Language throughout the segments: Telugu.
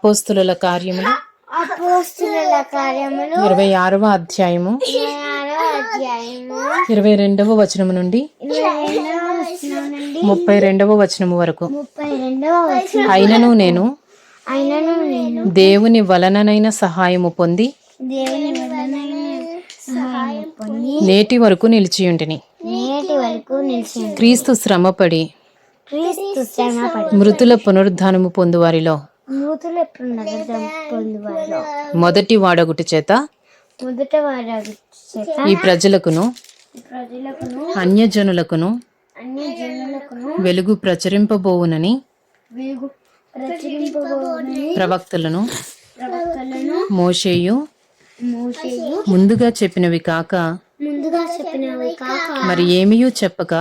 అపోస్తుల కార్యములు. అపోస్తుల కార్యములు. ఇరవై ఆరవ అధ్యాయము. ఇరవై రెండవ వచనము నుండి ముప్పై రెండవ వచనము వరకు. అయినను నేను దేవుని వలననైన సహాయము పొంది నేటి వరకు నిలిచియుంటిని. నిలిచి క్రీస్తు శ్రమపడి క్రీస్తు శ్రమపడి మృతుల పునరుద్ధానము పొందువారిలో మొదటి వాడగుటి చేత మొదట చేత ఈ ప్రజలకును ప్రజలకును అన్యజనులకును అన్ని జనులకును వెలుగు ప్రచురింపబోవునని వెలుగు ప్రచురింపబోని ప్రవక్తలను ప్రవక్తలను మోషేయు మోసేయు ముందుగా చెప్పినవి కాక ముందుగా చెప్పినవి కాక మరి ఏమీయూ చెప్పక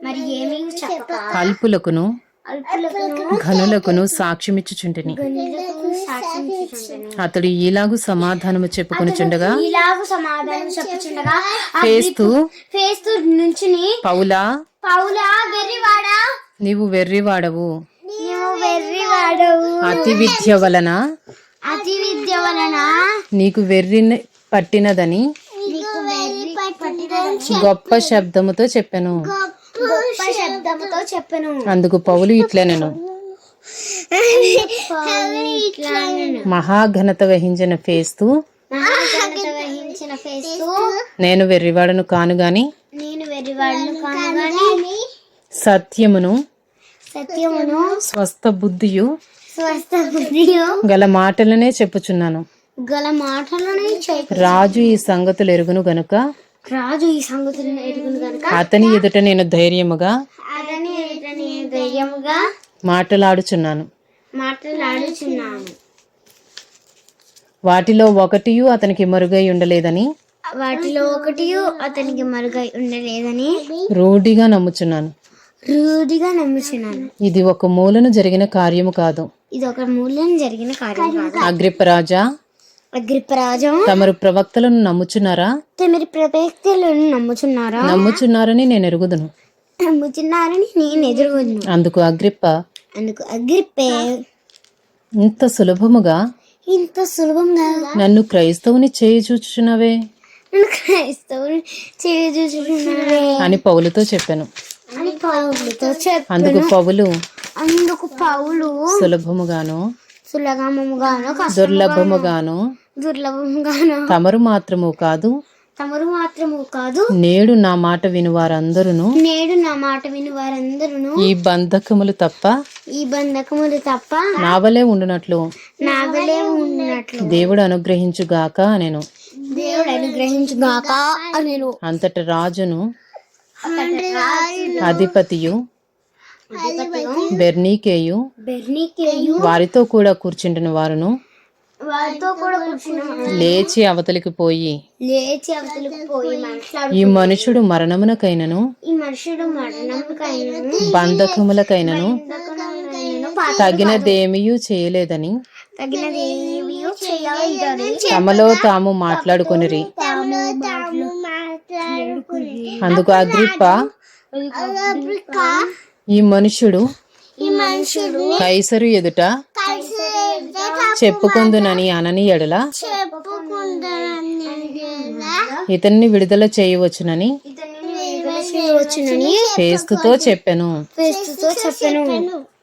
మరి ఏమీ చెప్పక అల్పులకును ఘనులకును సాక్ష్యమిచ్చుచుంటిని. అతడు సమాధానము చెప్పుకొనుచుండగా ఇలాగు సమాధానం చెప్పుచుండగా ఫేస్తు ఫేస్తు నుంచుని పౌలా పౌలా వెర్రివాడా? నీవు వెర్రివాడవు. నీవు వెర్రివాడవు. అతి విద్య వలన అతి విద్య వలన నీకు వెర్రి పట్టినదని గొప్ప శబ్దముతో చెప్పాను. గొప్ప శబ్దముతో చెప్పను. అందుకు పౌలు ఇట్లనెను మహాఘనత వహించిన ఫేస్తు. మహాఘనత వహించిన ఫేస్తు. నేను వెర్రివాడను కాను గాని నేను వెర్రివాడను కానుగాని సత్యమును సత్యమును స్వస్థ బుద్ధియు స్వస్థ బుద్ధియు గల మాటలనే చెప్పుచున్నాను. గల మాటలను చెప్పు రాజు ఈ సంగతులు ఎరుగును గనుక రాజు ఈ సంగతులను ఎరుగును గనుక. అతని ఎదుట నేను ధైర్యముగా అతని ఎదుట నేను ధైర్యముగా మాటలాడుచున్నాను. మాట్లాడుచున్నాను. వాటిలో ఒకటియు అతనికి మరుగై ఉండలేదని వాటిలో ఒకటి అతనికి మరుగై ఉండలేదని రూఢిగా నమ్ముచున్నాను. రూఢిగా నమ్ముచున్నాను. ఇది ఒక మూలను జరిగిన కార్యము కాదు. ఇది ఒక మూల్యం జరిగిన కార్యం కాదు. అగ్రిప్పరాజా అగ్రిపరాజం. తమరు ప్రవక్తలను నమ్ముచున్నారా? మీరు ప్రవేక్తలను నమ్ముచున్నారా? నమ్ముచున్నారని నేను ఎరుగుదును. నమ్ముచున్నారని నేను ఎదురుగును అందుకు అగ్రిప్ప అందుకు అగ్రిప్పే. ఇంత సులభముగా ఇంత సులభంగా నన్ను క్రైస్తవుని చేయి నన్ను క్రైస్తవుని చేయుచుచున్నారే అని పౌలుతో చెప్పాను. అని పౌలుతో చెప్పు అందుకు పౌలు అందుకు పౌలు సులభముగాను సులభముగాను దుర్లభముగాను దుర్లభముగాను. తమరు మాత్రము కాదు. తమరు మాత్రము కాదు. నేడు నా మాట విని వారందరూ నేడు నా మాట విని వారందరూ ఈ బంధకములు తప్ప ఈ బంధకములు తప్ప నా వలె ఉండునట్లు. నా వలే ఉన్నట్లు దేవుడు అనుగ్రహించుగాక నేను దేవుడు అనుగ్రహించుగాక నేను అంతటి రాజును అధిపతియు బెర్నీకేయు బెర్నికేయు వారితో కూడా కూర్చుంటున్న వారును వారితో కూడా లేచి అవతలికి పోయి లేచి అవతలకు పోయి ఈ మనుషుడు మరణమునకైనను ఈ మనుషుడు మరణంకైనను బంధకములకైనను తగినదేమియూ చేయలేదని తగినది ఏమీయో చేయలేదని తమలో తాము మాట్లాడుకొనిరి. తాము తాము మాట్లాడుకుని అందుకు అగ్రిప్ప ఈ మనుషుడు కైసరు ఎదుట చెప్పుకొందునని అనని ఎడల ఇతన్ని విడుదల చేయవచ్చునని ఫేస్తుతో చెప్పాను. ఫేస్తుతో చెప్పాను.